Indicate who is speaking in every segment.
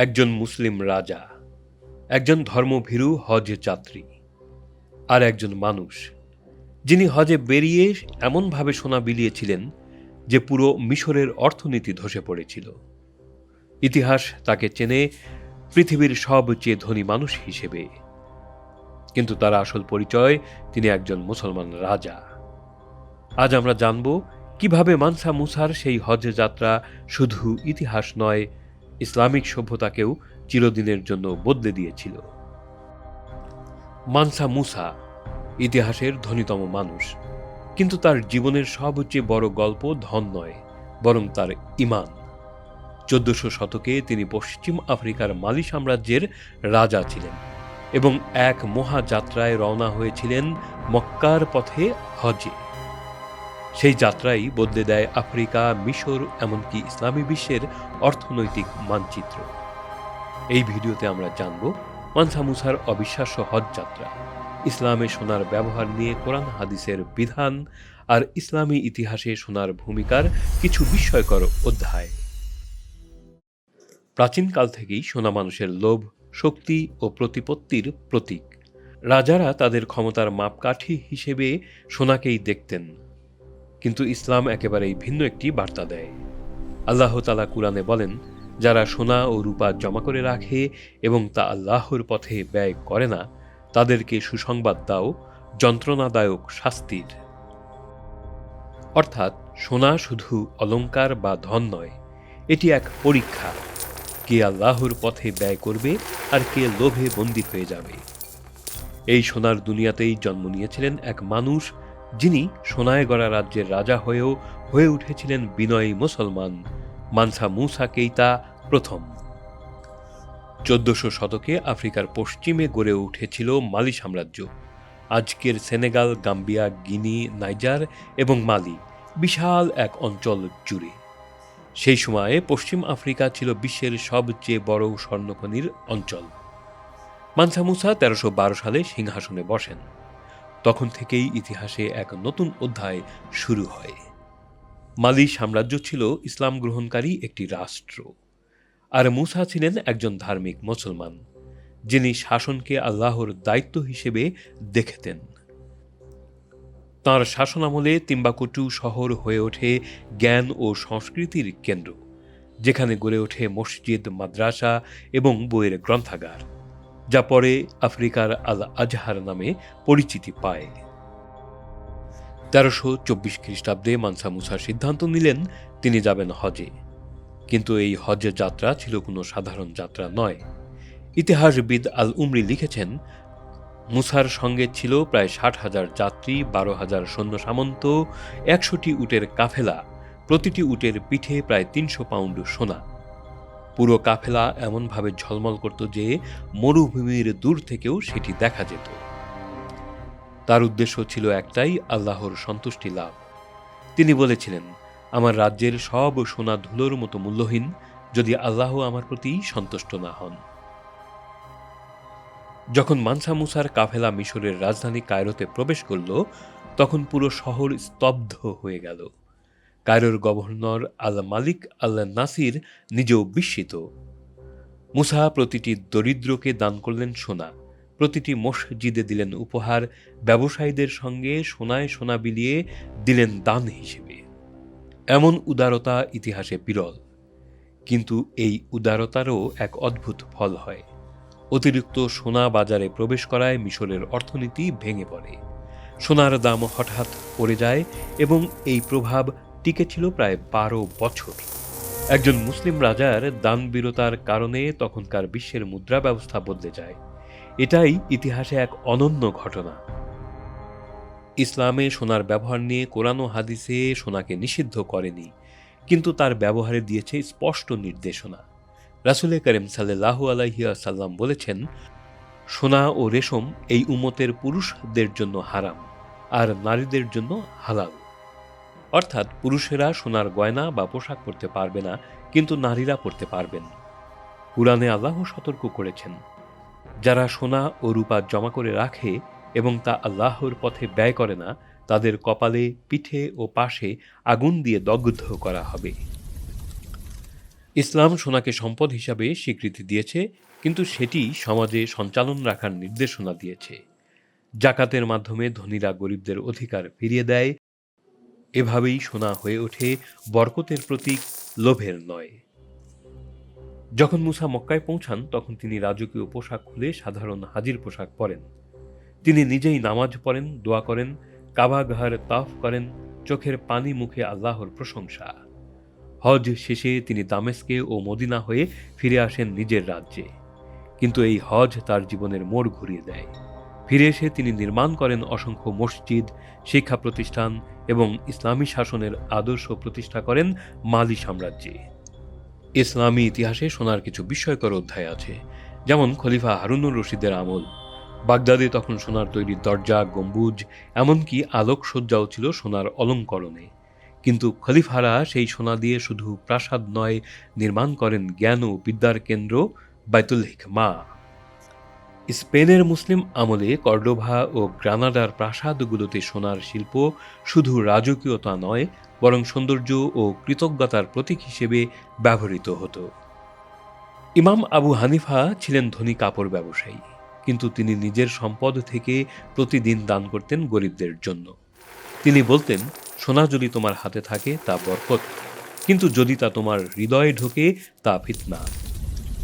Speaker 1: একজন মুসলিম রাজা, একজন ধর্মভীরু হজ যাত্রী আর একজন মানুষ, যিনি হজে বেরিয়ে এমনভাবে সোনা বিলিয়েছিলেন যে পুরো মিশরের অর্থনীতি ধসে পড়েছিল। ইতিহাস তাকে চেনে পৃথিবীর সবচেয়ে ধনী মানুষ হিসেবে। কিন্তু তার আসল পরিচয়, তিনি একজন মুসলমান রাজা। আজ আমরা জানব কীভাবে মানসা মুসার সেই হজ যাত্রা শুধু ইতিহাস নয় ইসলামিক সভ্যতাকেও চিরদিনের জন্য বদলে দিয়েছিল। মানসা মুসা ইতিহাসের ধনীতম মানুষ, কিন্তু তার জীবনের সবচেয়ে বড় গল্প ধন নয়, বরং তার ইমান। চোদ্দশো শতকে তিনি পশ্চিম আফ্রিকার মালি সাম্রাজ্যের রাজা ছিলেন এবং এক মহাযাত্রায় রওনা হয়েছিলেন মক্কার পথে হজে সেই যাত্রাই বদলে দেয় আফ্রিকা, মিশর, এমনকি ইসলামী বিশ্বের অর্থনৈতিক মানচিত্র। এই ভিডিওতে আমরা জানব মানসা মুসার অবিশ্বাস্য হজ যাত্রা, ইসলামে সোনার ব্যবহার নিয়ে কোরআন হাদিসের বিধান আর ইসলামী ইতিহাসে সোনার ভূমিকার কিছু বিস্ময়কর অধ্যায়। প্রাচীনকাল থেকেই সোনা মানুষের লোভ, শক্তি ও প্রতিপত্তির প্রতীক। রাজারা তাদের ক্ষমতার মাপকাঠি হিসেবে সোনাকেই দেখতেন। কিন্তু ইসলাম একেবারেই ভিন্ন একটি বার্তা দেয়। আল্লাহ তালা কুরআনে বলেন, যারা সোনা ও রূপা জমা করে রাখে এবং তা আল্লাহর পথে ব্যয় করে না, তাদেরকে সুসংবাদ দাও, যন্ত্রণাদায়ক শাস্তির। অর্থাৎ, সোনা শুধু অলংকার বা ধন নয়, এটি এক পরীক্ষা। কে আল্লাহর পথে ব্যয় করবে আর কে লোভে বন্দী হয়ে যাবে। এই সোনার দুনিয়াতেই জন্ম নিয়েছিলেন এক মানুষ যিনি সোনায়গড়া রাজ্যের রাজা হয়েও হয়ে উঠেছিলেন বিনয়ী মুসলমান, মানসা মুসা কেইতা প্রথম। চোদ্দশো শতকে আফ্রিকার পশ্চিমে গড়ে উঠেছিল মালি সাম্রাজ্য। আজকের সেনেগাল, গাম্বিয়া, গিনি, নাইজার এবং মালি বিশাল এক অঞ্চল জুড়ে। সেই সময়ে পশ্চিম আফ্রিকা ছিল বিশ্বের সবচেয়ে বড় স্বর্ণখনির অঞ্চল। মানসা মুসা তেরোশো বারো সালে সিংহাসনে বসেন। তখন থেকেই ইতিহাসে এক নতুন অধ্যায় শুরু হয়। মালি সাম্রাজ্য ছিল ইসলাম গ্রহণকারী একটি রাষ্ট্র। আর মুসা ছিলেন একজন ধার্মিক মুসলমান, যিনি শাসনকে আল্লাহর দায়িত্ব হিসেবে দেখতেন। তাঁর শাসনামলে তিম্বাকুটু শহর হয়ে ওঠে জ্ঞান ও সংস্কৃতির কেন্দ্র, যেখানে গড়ে ওঠে মসজিদ, মাদ্রাসা এবং বইয়ের গ্রন্থাগার। যা পরে আফ্রিকার আল আজহার নামে পরিচিতি পায়। তেরোশো চব্বিশ খ্রিস্টাব্দে মানসা মুসা সিদ্ধান্ত নিলেন তিনি যাবেন হজে। কিন্তু এই হজের যাত্রা ছিল কোনো সাধারণ যাত্রা নয়। ইতিহাসবিদ আল উমরি লিখেছেন, মুসার সঙ্গে ছিল প্রায় ষাট হাজার যাত্রী, বারো হাজার সৈন্য সামন্ত, একশোটি উটের কাফেলা, প্রতিটি উটের পিঠে প্রায় তিনশো পাউন্ড সোনা। পুরো কাফেলা এমনভাবে ঝলমল করত যে মরুভূমির দূর থেকেও সেটি দেখা যেত। তার উদ্দেশ্য ছিল একটাই, আল্লাহর সন্তুষ্টি লাভ। তিনি বলেছিলেন, আমার রাজ্যের সব সোনা ধুলোর মতো মূল্যহীন, যদি আল্লাহ আমার প্রতি সন্তুষ্ট না হন। যখন মানসা মুসার কাফেলা মিশরের রাজধানী কায়রোতে প্রবেশ করল, তখন পুরো শহর স্তব্ধ হয়ে গেল। কায়রোর গভর্নর আল মালিক আল নাসির নিজেও বিস্মিত। মুসা প্রতিটি দরিদ্রকে দান করলেন সোনা, প্রতিটি মসজিদে দিলেন উপহার, ব্যবসায়ীদের সঙ্গে সোনায় সোনা বিলিয়ে দিলেন দান হিসেবে। এমন উদারতা ইতিহাসে বিরল, কিন্তু এই উদারতারও এক অদ্ভুত ফল হয়। অতিরিক্ত সোনা বাজারে প্রবেশ করায় মিশরের অর্থনীতি ভেঙে পড়ে। সোনার দাম হঠাৎ পড়ে যায় এবং এই প্রভাব টিকেছিল প্রায় বারো বছর। একজন মুসলিম রাজার দানবীরতার কারণে তখনকার বিশ্বের মুদ্রা ব্যবস্থা বদলে যায়। এটাই ইতিহাসে এক অনন্য ঘটনা। ইসলামে সোনার ব্যবহার নিয়ে কোরআন ও হাদিসে সোনাকে নিষিদ্ধ করেনি, কিন্তু তার ব্যবহারে দিয়েছে স্পষ্ট নির্দেশনা। রাসুলে করিম সাল্লাহ আলাইহিয়া সাল্লাম বলেছেন, সোনা ও রেশম এই উমতের পুরুষদের জন্য হারাম, আর নারীদের জন্য হালাল। অর্থাৎ পুরুষেরা সোনার গয়না বা পোশাক পরতে পারবে না, কিন্তু নারীরা পরতে পারবেন। কুরআনে আল্লাহ সতর্ক করেছেন, যারা সোনা ও রূপা জমা করে রাখে এবং তা আল্লাহর পথে ব্যয় করে না, তাদের কপালে, পিঠে ও পাশে আগুন দিয়ে দগ্ধ করা হবে। ইসলাম সোনাকে সম্পদ হিসাবে স্বীকৃতি দিয়েছে, কিন্তু সেটি সমাজে সঞ্চালন রাখার নির্দেশনা দিয়েছে। জাকাতের মাধ্যমে ধনীরা গরিবদের অধিকার ফিরিয়ে দেয় এভাবেই সোনা হয়ে ওঠে বরকতের প্রতীক লোভের নয়। যখন মুসা মক্কায় পৌঁছান, তখন তিনি রাজকীয় পোশাক খুলে সাধারণ হাজির পোশাক পরেন। তিনি নিজেই নামাজ পড়েন, দোয়া করেন, কাবা গাহার তাফ করেন, চোখের পানি মুখে আল্লাহর প্রশংসা। হজ শেষে তিনি দামেস্কে ও মদিনা হয়ে ফিরে আসেন নিজের রাজ্যে। কিন্তু এই হজ তার জীবনের মোড় ঘুরিয়ে দেয়। ফিরে এসে তিনি নির্মাণ করেন অসংখ্য মসজিদ, শিক্ষা প্রতিষ্ঠান এবং ইসলামী শাসনের আদর্শ প্রতিষ্ঠা করেন মালি সাম্রাজ্যে। ইসলামী ইতিহাসে সোনার কিছু বিস্ময়কর অধ্যায় আছে, যেমন খলিফা হারুনুর রশিদের আমল। বাগদাদে তখন সোনার তৈরি দরজা, গম্বুজ, এমনকি আলোকসজ্জাও ছিল সোনার অলঙ্করণে। কিন্তু খলিফারা সেই সোনা দিয়ে শুধু প্রাসাদ নয়, নির্মাণ করেন জ্ঞান ও বিদ্যার কেন্দ্র, বাইতুল হিকমা। স্পেনের মুসলিম আমলে কর্ডোভা ও গ্রানাডার প্রাসাদগুলোতে সোনার শিল্প শুধু রাজকীয়তা নয়, বরং সৌন্দর্য ও কৃতজ্ঞতার প্রতীক হিসেবে ব্যবহৃত হতো। ইমাম আবু হানিফা ছিলেন ধনী কাপড় ব্যবসায়ী, কিন্তু তিনি নিজের সম্পদ থেকে প্রতিদিন দান করতেন গরিবদের জন্য। তিনি বলতেন, সোনা যদি তোমার হাতে থাকে, তা বরকত, কিন্তু যদি তা তোমার হৃদয়ে ঢোকে, তা ফিতনা।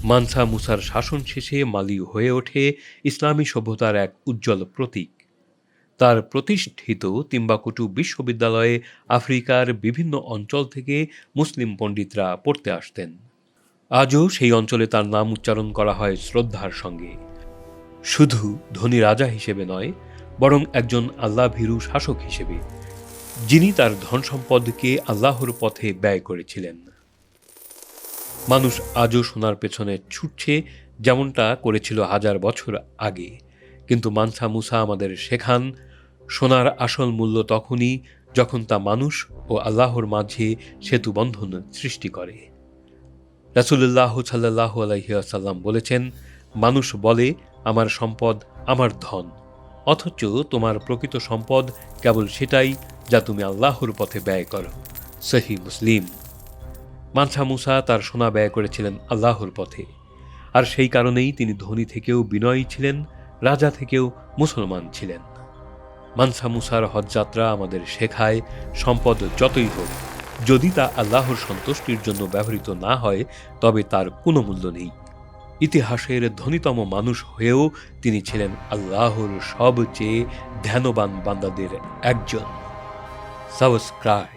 Speaker 1: মানসা মুসার শাসন শেষে মালি হয়ে ওঠে ইসলামী সভ্যতার এক উজ্জ্বল প্রতীক। তার প্রতিষ্ঠিত তিম্বাকুটু বিশ্ববিদ্যালয়ে আফ্রিকার বিভিন্ন অঞ্চল থেকে মুসলিম পণ্ডিতরা পড়তে আসতেন। আজও সেই অঞ্চলে তার নাম উচ্চারণ করা হয় শ্রদ্ধার সঙ্গে। শুধু ধনী রাজা হিসেবে নয়, বরং একজন আল্লাহ ভীরু শাসক হিসেবে, যিনি তার ধন সম্পদকে আল্লাহর পথে ব্যয় করেছিলেন। মানুষ আজও সোনার পেছনে ছুটছে যেমনটা করেছিল হাজার বছর আগে। কিন্তু মানসা মুসা আমাদের শেখান, সোনার আসল মূল্য তখনই যখন তা মানুষ ও আল্লাহর মাঝে সেতু বন্ধন সৃষ্টি করে। রাসুল্লাহ সাল্লাহ আলহিয়াসাল্লাম বলেছেন, মানুষ বলে, আমার সম্পদ, আমার ধন। অথচ তোমার প্রকৃত সম্পদ কেবল সেটাই যা তুমি আল্লাহর পথে ব্যয় করো। সহি মুসলিম মানসা মুসা তার সোনা ব্যয় করেছিলেন আল্লাহর পথে। আর সেই কারণেই তিনি ধনী থেকেও বিনয়ী ছিলেন, রাজা থেকেও মুসলমান ছিলেন। মানসা মুসার হজযাত্রা আমাদের শেখায়, সম্পদ যতই হোক, যদি তা আল্লাহর সন্তুষ্টির জন্য ব্যবহৃত না হয়, তবে তার কোনো মূল্য নেই। ইতিহাসের ধনীতম মানুষ হয়েও তিনি ছিলেন আল্লাহর সবচেয়ে ধ্যানবান বান্দাদের একজন। সাবস্ক্রাইব।